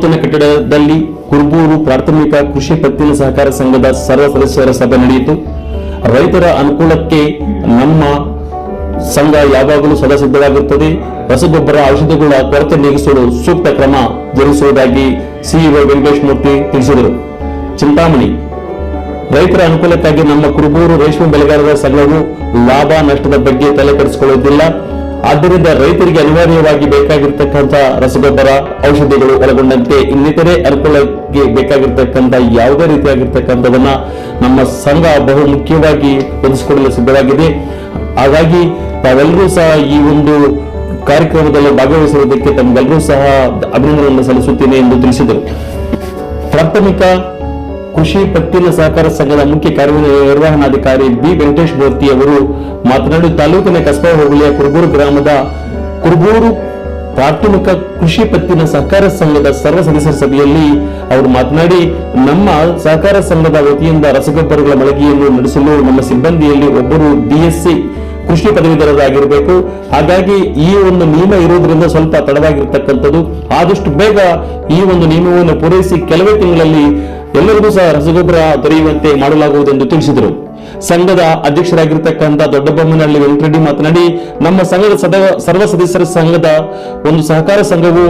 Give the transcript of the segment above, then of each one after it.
ನೂತನ ಕಟ್ಟಡದಲ್ಲಿ ಕುರುಬೂರು ಪ್ರಾಥಮಿಕ ಕೃಷಿ ಪತ್ತಿನ ಸಹಕಾರ ಸಂಘದ ಸರ್ವ ಸದಸ್ಯರ ಸಭೆ ನಡೆಯಿತು. ರೈತರ ಅನುಕೂಲಕ್ಕೆ ನಮ್ಮ ಸಂಘ ಯಾವಾಗಲೂ ಸದಾ ಸಿದ್ಧವಾಗಿರುತ್ತದೆ ರಸಗೊಬ್ಬರ ಔಷಧಿಗಳ ಕೊರತೆ ನೀಗಿಸಲು ಸೂಕ್ತ ಕ್ರಮ ಜರುಗಿಸುವುದಾಗಿ ಸಿಇಒ ವೆಂಕಟೇಶ್ ಮೂರ್ತಿ ತಿಳಿಸಿದರು. ಚಿಂತಾಮಣಿ, ರೈತರ ಅನುಕೂಲಕ್ಕಾಗಿ ನಮ್ಮ ಕುರುಬೂರು ರೇಷ್ಮೆ ಬೆಳೆಗಾರರ ಸಂಘವು ಲಾಭ ನಷ್ಟದ ಬಗ್ಗೆ ತಲೆ ಕೆಡಿಸಿಕೊಳ್ಳುವುದಿಲ್ಲ ಆದ್ದರಿಂದ ರೈತರಿಗೆ ಅನಿವಾರ್ಯವಾಗಿ ಬೇಕಾಗಿರ್ತಕ್ಕಂಥ ರಸಗೊಬ್ಬರ, ಔಷಧಿಗಳು ಒಳಗೊಂಡಂತೆ ಇನ್ನಿತರೆ ಅನುಕೂಲಕ್ಕೆ ಬೇಕಾಗಿರ್ತಕ್ಕಂಥ ಯಾವುದೇ ರೀತಿಯಾಗಿರ್ತಕ್ಕಂಥದನ್ನ ನಮ್ಮ ಸಂಘ ಬಹು ಮುಖ್ಯವಾಗಿ ಒದಗಿಸಿಕೊಡಲು ಸಿದ್ಧವಾಗಿದೆ. ಹಾಗಾಗಿ ತಾವೆಲ್ಲರೂ ಸಹ ಈ ಒಂದು ಕಾರ್ಯಕ್ರಮದಲ್ಲಿ ಭಾಗವಹಿಸುವುದಕ್ಕೆ ತಮಗೆಲ್ಲರೂ ಸಹ ಅಭಿನಂದನೆಯನ್ನು ಸಲ್ಲಿಸುತ್ತೇನೆ ಎಂದು ತಿಳಿಸಿದರು. ಪ್ರಾಥಮಿಕ ಕೃಷಿ ಪತ್ತಿನ ಸಹಕಾರ ಸಂಘದ ಮುಖ್ಯ ಕಾರ್ಯನಿರ್ವಹಣಾಧಿಕಾರಿ ಬಿ ವೆಂಕಟೇಶ್ ಮೂರ್ತಿ ಅವರು ಮಾತನಾಡಿ, ತಾಲೂಕಿನ ಕಸ್ಬಾ ಹೋಬಳಿಯ ಕುರ್ಬೂರು ಗ್ರಾಮದ ಕುರ್ಬೂರು ಪ್ರಾಥಮಿಕ ಕೃಷಿ ಪತ್ತಿನ ಸಹಕಾರ ಸಂಘದ ಸರ್ವ ಸದಸ್ಯರ ಸಭೆಯಲ್ಲಿ ಅವರು ಮಾತನಾಡಿ, ನಮ್ಮ ಸಹಕಾರ ಸಂಘದ ವತಿಯಿಂದ ರಸಗೊಬ್ಬರಗಳ ಮಳಿಗೆಯನ್ನು ನಡೆಸಲು ನಮ್ಮ ಸಿಬ್ಬಂದಿಯಲ್ಲಿ ಒಬ್ಬರು ಡಿಎಸ್ಸಿ ಕೃಷಿ ಪದವೀಧರರಾಗಿರಬೇಕು. ಹಾಗಾಗಿ ಈ ಒಂದು ನಿಯಮ ಇರುವುದರಿಂದ ಸ್ವಲ್ಪ ತಡವಾಗಿರ್ತಕ್ಕಂಥದ್ದು. ಆದಷ್ಟು ಬೇಗ ಈ ಒಂದು ನಿಯಮವನ್ನು ಪೂರೈಸಿ ಕೆಲವೇ ತಿಂಗಳಲ್ಲಿ ಎಲ್ಲರಿಗೂ ಸಹ ರಸಗೊಬ್ಬರ ದೊರೆಯುವಂತೆ ಮಾಡಲಾಗುವುದೆಂದು ತಿಳಿಸಿದರು. ಸಂಘದ ಅಧ್ಯಕ್ಷರಾಗಿರ್ತಕ್ಕಂಥ ದೊಡ್ಡಬೊಮ್ಮನಹಳ್ಳಿ ವೆಂಕಟರೆಡ್ಡಿ ಮಾತನಾಡಿ, ನಮ್ಮ ಸಂಘದ ಸರ್ವ ಸದಸ್ಯರ ಸಂಘದ ಒಂದು ಸಹಕಾರ ಸಂಘವು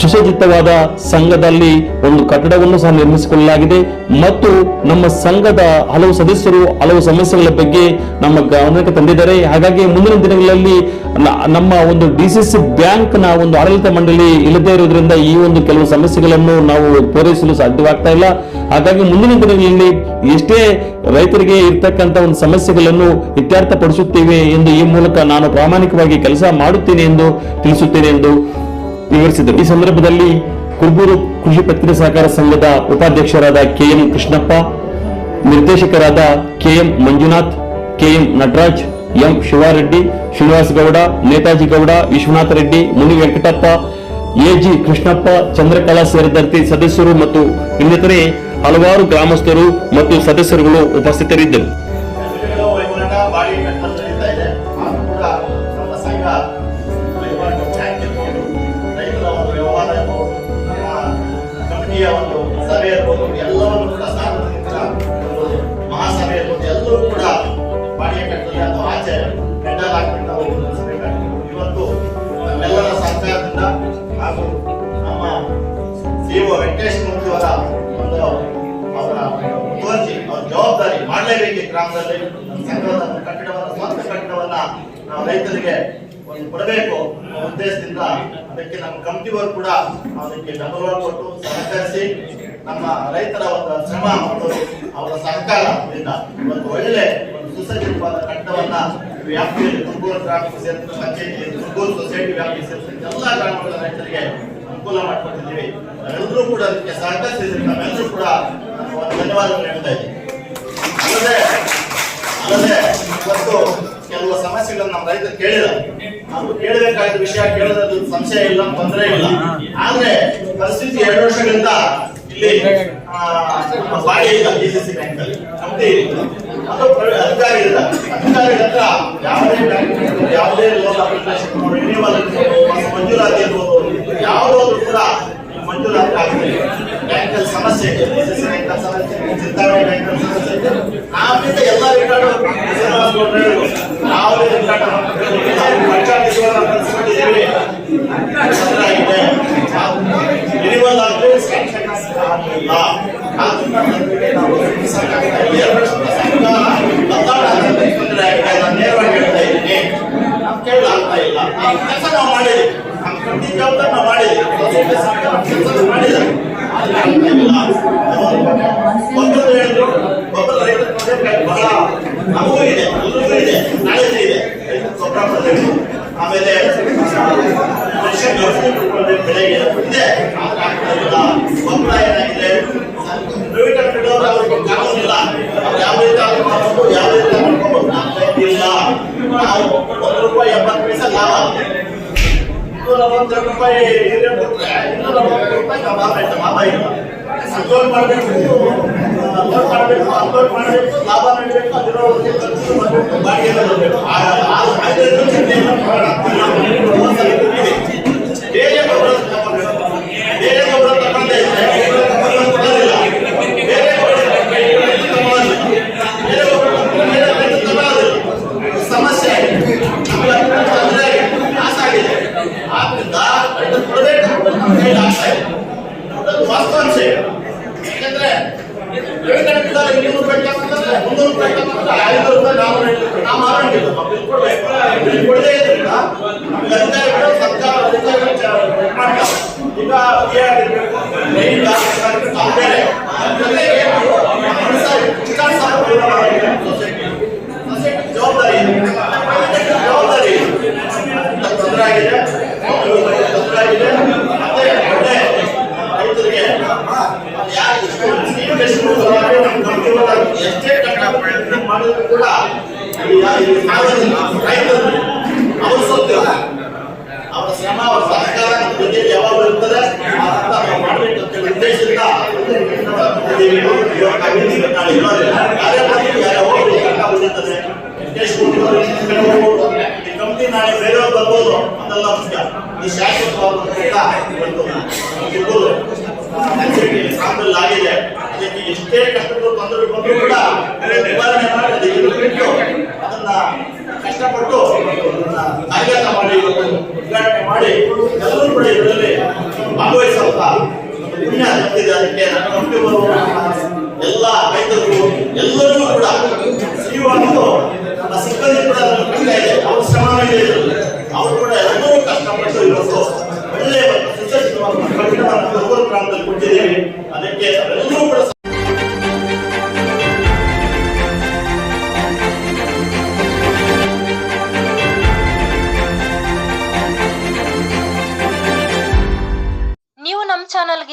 ಸುಸಜ್ಜಿತವಾದ ಸಂಘದಲ್ಲಿ ಒಂದು ಕಟ್ಟಡವನ್ನು ಸಹ ನಿರ್ಮಿಸಿಕೊಳ್ಳಲಾಗಿದೆ. ಮತ್ತು ನಮ್ಮ ಸಂಘದ ಹಲವು ಸದಸ್ಯರು ಹಲವು ಸಮಸ್ಯೆಗಳ ಬಗ್ಗೆ ನಮ್ಮ ಗಮನಕ್ಕೆ ತಂದಿದ್ದಾರೆ. ಹಾಗಾಗಿ ಮುಂದಿನ ದಿನಗಳಲ್ಲಿ ನಮ್ಮ ಒಂದು ಡಿಸಿಸಿ ಬ್ಯಾಂಕ್ನ ಒಂದು ಆಡಳಿತ ಮಂಡಳಿ ಇಲ್ಲದೇ ಇರುವುದರಿಂದ ಈ ಒಂದು ಕೆಲವು ಸಮಸ್ಯೆಗಳನ್ನು ನಾವು ಪೂರೈಸಲು ಸಾಧ್ಯವಾಗ್ತಾ ಇಲ್ಲ. ಹಾಗಾಗಿ ಮುಂದಿನ ದಿನಗಳಲ್ಲಿ ಎಷ್ಟೇ ರೈತರಿಗೆ ಇರ್ತಕ್ಕಂಥ ಒಂದು ಸಮಸ್ಯೆಗಳನ್ನು ಇತ್ಯರ್ಥಪಡಿಸುತ್ತೇವೆ ಎಂದು ಈ ಮೂಲಕ ನಾನು ಪ್ರಾಮಾಣಿಕವಾಗಿ ಕೆಲಸ ಮಾಡುತ್ತೇನೆ ಎಂದು ತಿಳಿಸುತ್ತೇನೆ ಎಂದು ವಿವರಿಸಿದರು. ಈ ಸಂದರ್ಭದಲ್ಲಿ ಕುರುಬೂರು ಕೃಷಿ ಪತ್ತಿನ ಸಹಕಾರ ಸಂಘದ ಉಪಾಧ್ಯಕ್ಷರಾದ ಕೆಎಂ ಕೃಷ್ಣಪ್ಪ, ನಿರ್ದೇಶಕರಾದ KM Manjunath, KM Nataraj, M Shivareddy, Srinivasa Gowda, Netaji Gowda, Vishwanatha Reddy, Muni Venkatappa, AG Krishnappa, Chandrakala ಸೇರಿದಂತೆ ಸದಸ್ಯರು ಮತ್ತು ಇನ್ನಿತರೆ ಹಲವಾರು ಗ್ರಾಮಸ್ಥರು ಮತ್ತು ಸದಸ್ಯರುಗಳು ಉಪಸ್ಥಿತರಿದ್ದರು. ಅವರ ಅವ್ರ ಜವಾಬ್ದಾರಿ ಮಾಡಲೇಬೇಕು ಗ್ರಾಮದಲ್ಲಿ? ಸಂಘದ ಕಟ್ಟಡವನ್ನ, ಸ್ವಂತ ಕಟ್ಟಡವನ್ನ ನಾವು ರೈತರಿಗೆ ಒಂದು ಕೊಡಬೇಕು ಉದ್ದೇಶದಿಂದ ಅದಕ್ಕೆ ನಮ್ಮ ಕಮಿಟಿಯವರು ಕೂಡ ಅದಕ್ಕೆ ಬೆಂಬಲವಾಗಿ ಕೊಟ್ಟು ಸಹಕರಿಸಿ ನಮ್ಮ ರೈತರ ಒಂದು ಶ್ರಮ ಮತ್ತು ಅವರ ಸಹಕಾರದಿಂದ ಒಂದು ಒಳ್ಳೆ ಒಂದು ಸುಸಜ್ಜಿತವಾದ ಕಟ್ಟಡವನ್ನ ವ್ಯಾಪ್ತಿಯಲ್ಲಿ ತುಮಕೂರು ಗ್ರಾಮಕ್ಕೆ ಸೇರಿದ ಪಂಚಾಯತಿ ತುಮಕೂರು ಸೊಸೈಟಿ ವ್ಯಾಪ್ತಿಗೆ ಸೇರಿದ ಎಲ್ಲ ಗ್ರಾಮಗಳ ರೈತರಿಗೆ ಅನುಕೂಲ ಮಾಡಿಕೊಟ್ಟಿದ್ದೀವಿ ನಾವೆಲ್ಲರೂ ಕೂಡ ಅದಕ್ಕೆ ಸಹಕರಿಸಿದ್ರೆ ನಾವೆಲ್ಲರೂ ಕೂಡ ಧನ್ಯವಾದಗಳು ಹೇಳ್ತಾ ಇದ್ದೀನಿ. ಅಲ್ಲದೆ ಅಲ್ಲದೆ ಇವತ್ತು ಕೆಲವು ಸಮಸ್ಯೆಗಳನ್ನು ನಮ್ಮ ರೈತರು ಕೇಳಿಲ್ಲ. ಅದು ಕೇಳಬೇಕಾದ ವಿಷಯ ಕೇಳೋದ್ರಲ್ಲಿ ಸಂಶಯ ಇಲ್ಲ, ತೊಂದರೆ ಇಲ್ಲ. ಆದ್ರೆ ಪರಿಸ್ಥಿತಿ ಎರಡು ವರ್ಷಗಳಿಂದ ಇಲ್ಲಿ ಬಾಡಿ ಇಲ್ಲ ಡಿಸಿಸಿ ಬ್ಯಾಂಕ್ ಅಲ್ಲಿ. ಅಧಿಕಾರಿ ಇಲ್ಲ. ಅಧಿಕಾರಿ ಹತ್ರ ಯಾವುದೇ ಬ್ಯಾಂಕ್ ಯಾವುದೇ ಲೋನ್ ಅಪ್ಲಿಕೇಶನ್ ರಿನ್ಯೂವಲ್ ಮಂಜೂರಾತಿ ಇರ್ಬೋದು ಯಾವುದಾದ್ರು ಕೂಡ ಮಂಜೂರಾತಿ ಆಗ್ತಿಲ್ಲ ಬ್ಯಾಂಕಲ್ಲಿ ಸಮಸ್ಯೆ ಇದೆ DCC ಬ್ಯಾಂಕ್ ಅಲ್ಲಿ ಸಮಸ್ಯೆ ಇದೆ ಚಿಂತಾಮಣಿ ಬ್ಯಾಂಕ್ ಅಲ್ಲಿ ಸಮಸ್ಯೆ ಇದೆ ಆದ್ರಿಂದ ಎಲ್ಲ ರಿಕಾರ್ಡು ಶ್ರೀನಿವಾಸ ಗೌಡ್ರು ಹೇಳಿದ್ರು. ಯಾವುದೇ ರಿಕಾರ್ಡು ಪಂಚಾಯತ್ ಕಳಿಸ್ಕೊಂಡಿದ್ದೀವಿ ತೊಂದ್ರೆ ಆಗಿದೆ ರಿನಿವಲ್ ಆದ್ರೆ ಸ್ಯಾಂಕ್ಷನ್ ಆಗಲಿಲ್ಲ ಆದ್ರಿಂದ ನಮಗೆ ನಾವು ಸಾಕಾಗ್ತಾ ಇಲ್ಲ. ಎರಡು ವರ್ಷದ ಸಂಘ ಬದಲಾವಣೆ ಆಗಿದೆ ನಾನು ನೇರವಾಗಿ ಹೇಳ್ತಾ ಇದ್ದೀನಿ ನಾವು ಕೇಳಲಾಗ್ತಾ ಇಲ್ಲ ಆ ಕೆಲಸ ನಾವು ಮಾಡಿದ್ವಿ ನಮ್ಮ ಕಟ್ಟಿ ಜವಾಬ್ದಾರಿ ನಾವು ಸಂಘ ಕೆಲಸ ಮಾಡಿದ್ದಾರೆ ಒಬ್ಬರು ಹೇಳಿದ್ರು ಒಬ್ಬರು ರೈತರ ಪ್ರದೇಶ ಬಹಳ ಇದೆ ಇದೆ ನಾಳೆ ಇದೆ ರೈತರ ಗೊಬ್ಬರ ಆಮೇಲೆ ಮನುಷ್ಯ ಔಷಧಿ ಕೊಡ್ಬೇಕು ಬೆಳೆಗೆ ಇದೆ ಆದ್ರೆ ಆಗ್ತಾ ಇಲ್ಲ ಗೊಬ್ಬರ ಏನಾಗಿದೆ ಪ್ರೈವೇಟ್ ಅಂಗಡಿಯವರು ಅವ್ರಿಗೆ ಕಾನೂನಿಲ್ಲ ಅವ್ರು ಯಾವ ರೀತಿ ಆದ್ರೂ ಮಾಡ್ಬೋದು ಯಾವ ರೀತಿ ಆದ್ರೂ ಮಾಡ್ಬೋದು ನಮ್ಮ ಕೈಲಿ ಇಲ್ಲ ನಾವು ಒಂದು ರೂಪಾಯಿ ಎಂಬತ್ತು ಪೈಸೆ ಲಾಭ ಇನ್ನೂರ ನಲವತ್ತೆರಡು ರೂಪಾಯಿ ಯೂರಿಯಾ ಕೊಟ್ರೆ ಇನ್ನೂರ ನಲವತ್ತು ರೂಪಾಯಿ ನಾವು ಲಾಭ ಆಯ್ತು ಲಾಭ ಇಲ್ಲ ಅನ್ಲೋಡ್ ಮಾಡಬೇಕು ಅನ್ಲೋಡ್ ಮಾಡಬೇಕು ಅನ್ಲೋಡ್ ಮಾಡಬೇಕು ಲಾಭ ನೀಡಬೇಕು ಅದಿರೋರಿಗೆ ಖರ್ಚು ಮಾಡಬೇಕು ಬಾಡಿಗೆ ಎಲ್ಲ ಬರಬೇಕು ಐದೈದು ಚಿಂತೆ ಇಲ್ಲ ಮಾಡೋಣ. ಎಷ್ಟು ಕಷ್ಟ ಮಾಡಿದ್ರು ಕೂಡ ಅವ್ರ ಸೊತ್ತು ಅವರ ಶ್ರಮ ಅವರ ಸಹಕಾರ ನಮ್ಮ ಜೊತೆಗೆ ಯಾವಾಗ ಇರ್ತದೆ ಆ ಹಂತ ನಾವು ಮಾಡಬೇಕು ಅಂತ ಹೇಳಿ ಉದ್ದೇಶದಿಂದ ಇದ್ದೀವಿ. ಇವತ್ತು ಅಭಿವೃದ್ಧಿ ನಾಳೆ ಇರೋದಿಲ್ಲ. ಯಾರೇ ಬಂದ್ರು ಯಾರೇ ಹೋಗ್ಲಿ ಕಷ್ಟ ಉಳಿತದೆ ಎಷ್ಟು ಉಳಿದವರು ಈ ಕಡೆ ಹೋಗ್ಬೋದು. ಈ ಕಂಪ್ನಿ ನಾಳೆ ಬೇರೆಯವ್ರು ಬರ್ಬೋದು ಅದೆಲ್ಲ ಮುಖ್ಯ ಈ ಶಾಶ್ವತವಾದ ಕೆಲಸ ಇವತ್ತು ಇರ್ಬೋದು. ಸಾಂದ್ರಲ್ಲಿ ಆಗಿದೆ ಅದಕ್ಕೆ ಎಷ್ಟೇ ಕಷ್ಟಗಳು ತೊಂದರೆ ಬಂದರೂ ಕೂಡ ಅದನ್ನ ನಿವಾರಣೆ ಮಾಡಿ ಅದಕ್ಕೆ ಬಿಟ್ಟು ಅದನ್ನ ಕಷ್ಟಪಟ್ಟು ಅದನ್ನ ಕಾರ್ಯಾಚರಣೆ ಮಾಡಿ ಉದ್ಘಾಟನೆ ಮಾಡಿ ಎಲ್ಲರೂ ಕೂಡ ಇದರಲ್ಲಿ ಭಾಗವಹಿಸುವಂತ ನನ್ನ ಕಂಪನಿ ಬರುವ ಎಲ್ಲ ರೈತರು ಎಲ್ಲರಿಗೂ ಕೂಡ ಸಿಹಿವಾಗಲು ನಮ್ಮ ಸಿಬ್ಬಂದಿ ಕೂಡ ಕಷ್ಟ ಇದೆ ಅವ್ರ ಶ್ರಮ ಇದೆ. ಅವ್ರು ಕೂಡ ಎಲ್ಲರೂ ಕಷ್ಟಪಟ್ಟು